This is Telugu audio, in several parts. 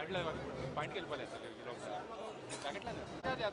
పాయింట్లో పాయింట్కి వెళ్ళిపోలేదు సార్ ఈరోజు తగ్గట్లేదు అదే అదే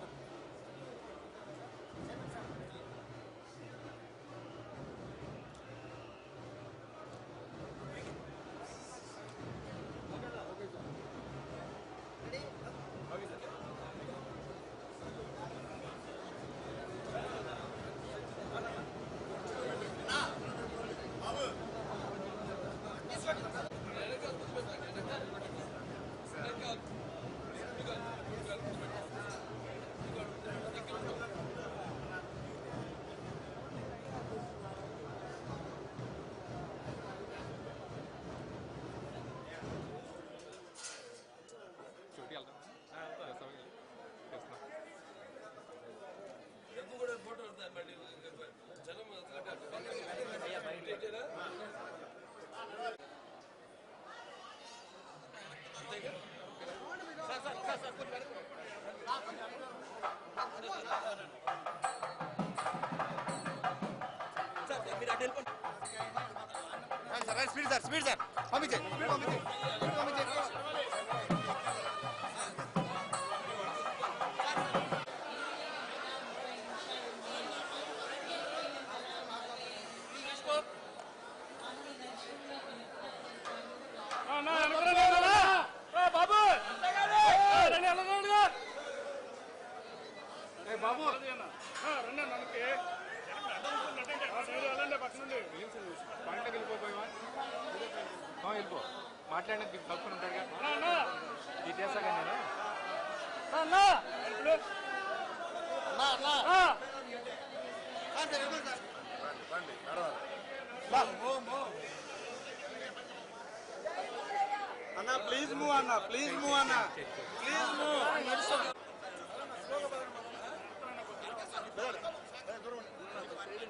స్పీడ్ సార్ స్పీడ్ సార్ పంపించే వెళ్ళిపో మాట్లాడడానికి కలుపుకొని ఉంటాడు కదా. ఇది చేస్తాగా నేను? అన్న ప్లీజ్ మూవ్ అన్న ప్లీజ్ మూవ్ అన్న ప్లీజ్ మూవ్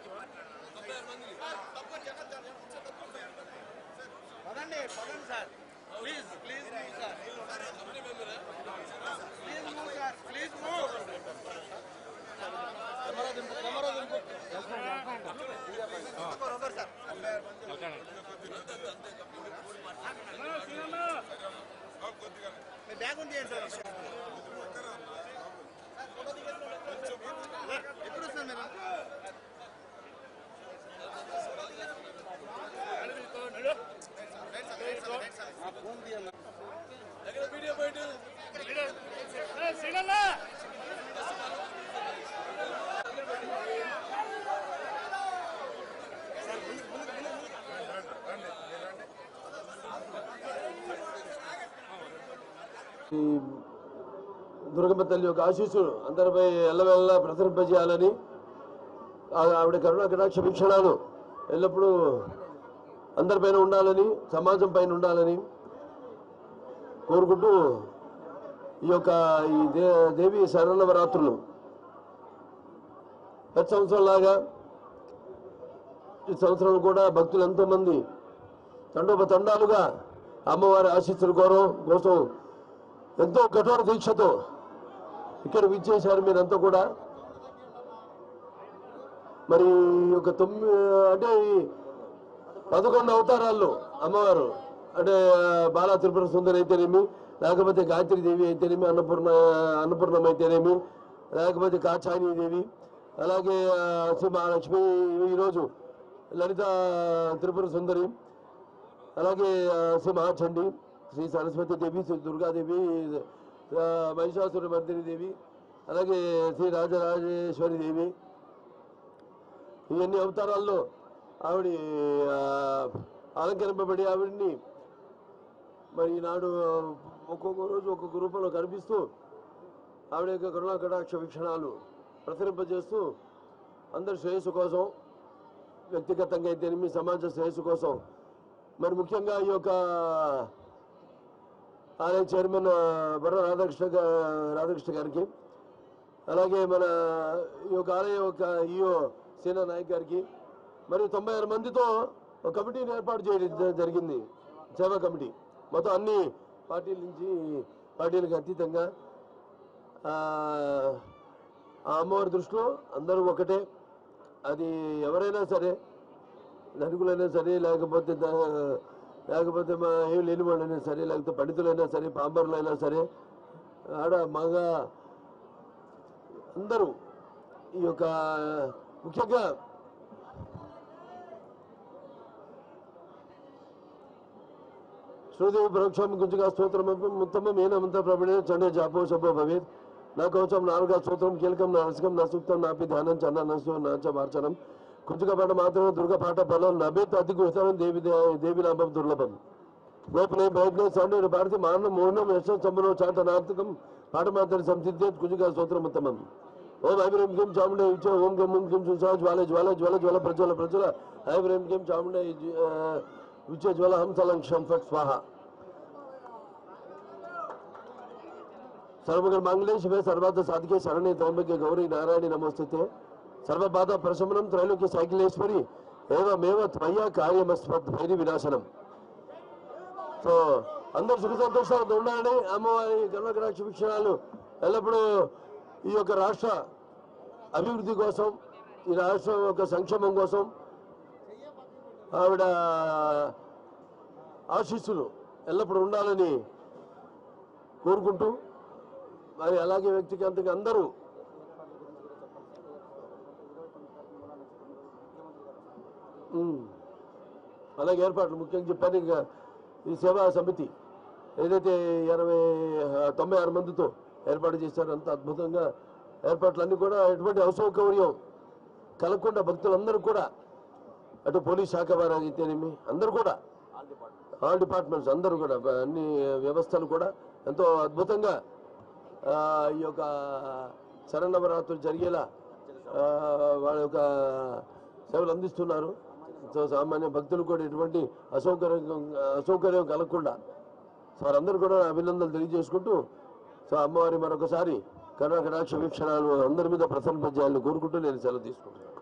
పదండి పదండి sir please please move sir please move sir please move camera దింపు కెమెరా దింపు రబ్బర్ సార్ వెళ్తాను మీ బ్యాగ్ ఉంది సార్ ఎప్పుడు వస్తారు మీరు ఫోన్ తీయాలి ఈ దుర్గమ్మ తల్లి యొక్క ఆశీస్సులు అందరిపై ఎల్లవెల్ల ప్రసరింపజేయాలని ఆవిడ కరుణ కటాక్ష వీక్షణాలు ఎల్లప్పుడూ అందరిపైన ఉండాలని సమాజం పైన ఉండాలని కోరుకుంటూ ఈ యొక్క ఈ దే దేవి శరణవరాత్రులు ప్రతి సంవత్సరంలాగా ఈ సంవత్సరం కూడా భక్తులు ఎంతోమంది తండోపతండాలుగా అమ్మవారి ఆశీస్సుల కోరం కోసం ఎంతో కఠోర దీక్షతో ఇక్కడ విచ్చేశారు మీరంతా కూడా. మరి ఒక తొమ్మిది అంటే ఈ పదకొండు అవతారాల్లో అమ్మవారు అంటే బాలా త్రిపుర సుందరి అయితేనేమి లేకపోతే గాయత్రి దేవి అయితేనేమి అన్నపూర్ణ అన్నపూర్ణం అయితేనేమి లేకపోతే కాచాయని దేవి అలాగే శ్రీ మహాలక్ష్మి ఈరోజు లలిత త్రిపుర సుందరి అలాగే శ్రీ మహాచండి శ్రీ సరస్వతి దేవి శ్రీ దుర్గాదేవి మహిషాసుర మర్దిని దేవి అలాగే శ్రీ రాజరాజేశ్వరి దేవి. ఇవన్నీ అవతారాల్లో ఆవిడ అలంకరింపబడి ఆవిడ్ని మరి ఈనాడు ఒక్కొక్క రోజు ఒక్కొక్క రూపంలో కనిపిస్తూ ఆవిడ యొక్క కరుణా కటాక్ష వీక్షణాలు ప్రసరింపజేస్తూ అందరి శ్రేయస్సు కోసం వ్యక్తిగతంగా అయితేనేమి సమాజ శ్రేయస్సు కోసం మరి ముఖ్యంగా ఈ యొక్క ఆలయ చైర్మన్ ఆ, బర్ర రాధాకృష్ణ రాధాకృష్ణ గారికి అలాగే మన ఈ యొక్క ఆలయ యొక్క ఈఓ సేనా నాయక్ గారికి మరియు తొంభై ఆరు మందితో ఒక కమిటీని ఏర్పాటు చేయడం జరిగింది. సేవా కమిటీ. మొత్తం అన్ని పార్టీల నుంచి పార్టీలకు అతీతంగా ఆ అమ్మవారి దృష్టిలో అందరూ ఒకటే. అది ఎవరైనా సరే ధనికులైనా సరే లేకపోతే లేకపోతే మా ఏం లేని వాళ్ళైనా సరే లేకపోతే పండితులైనా సరే పాంబరులైనా సరే ఆడ మగ అందరూ ఈ యొక్క ముఖ్యంగా శ్రీదేవి పరోక్షం గుంజుగా స్తోత్రం ఉత్తమం ఏనమంత చండే జాపో శుభో భవేత్. నా కవచం నాలుగా స్తోత్రం కీలకం నా రసకం నా సూక్తం నాపి ధ్యానం చన్న నస్యో నాచ ಕುಂಚುಕಪಾಠ ಮಾತ್ರವೇ ದುರ್ಗಪಾಠ ಫಲ ಲಭ್ಯತೆ ಅತಿ ಕುಶಲ ದೇವಿ ದೇವಿ ಲಾಭಂ ದುರ್ಲಭಂ లోపలే ప్రయత్నం స్వామి భారతి మానవ మోహనం యశో సంబరం చాతనార్థకం పాఠమాత్ర సంసిద్ధే కుజుగా స్తోత్రం ఉత్తమం ఓం ఐబ్రేం కిం చాముండే ఇచ్చే ఓం గం ఓం కిం సుసా జ్వాల జ్వాల జ్వాల జ్వాల ప్రజ్వల ప్రజ్వల ఐబ్రేం కిం చాముండే విచ్చే జ్వాల హంసలం క్షం ఫట్ స్వాహ సర్వగర్ మంగళేశ్ సర్వాత సాధికే శరణే త్రయంబకే గౌరీ నారాయణి నమోస్తుతే సర్వబాధ ప్రశమనం త్రైలోక్య సైకిలేశ్వరి ఏవమేవ త్వయ కార్యమస్మత్ భైరి వినాశనం. సో అందరు సుఖ సంతోషాలతో ఉండాలని అమ్మవారి గర్వగ్రాక్ష శిక్షణాలు ఎల్లప్పుడూ ఈ యొక్క రాష్ట్ర అభివృద్ధి కోసం ఈ రాష్ట్రం యొక్క సంక్షేమం కోసం ఆవిడ ఆశీస్సులు ఎల్లప్పుడూ ఉండాలని కోరుకుంటూ మరి అలాగే వ్యక్తిగతంగా అందరూ అలాగే ఏర్పాట్లు ముఖ్యంగా చెప్పాను ఇంకా ఈ సేవా సమితి ఏదైతే ఇరవై తొంభై ఆరు మందితో ఏర్పాటు చేశారో అంత అద్భుతంగా ఏర్పాట్లన్నీ కూడా ఎటువంటి అసౌకర్యం కలగకుండా భక్తులందరూ కూడా అటు పోలీస్ శాఖ వారు అయితేనేమి అందరూ కూడా ఆల్ డిపార్ట్మెంట్స్ అందరూ కూడా అన్ని వ్యవస్థలు కూడా ఎంతో అద్భుతంగా ఈ యొక్క శరణవరాత్రులు జరిగేలా వాళ్ళ యొక్క సేవలు అందిస్తున్నారు. సామాన్య భక్తులు కూడా ఎటువంటి అసౌకర్యం అసౌకర్యం కలగకుండా సో వారందరూ కూడా అభినందనలు తెలియజేసుకుంటూ సో అమ్మవారి మరొకసారి కర్ణకటాక్ష వీక్షణాలు అందరి మీద ప్రసన్నపజేయాలని కోరుకుంటూ నేను సెలవు తీసుకుంటున్నాను.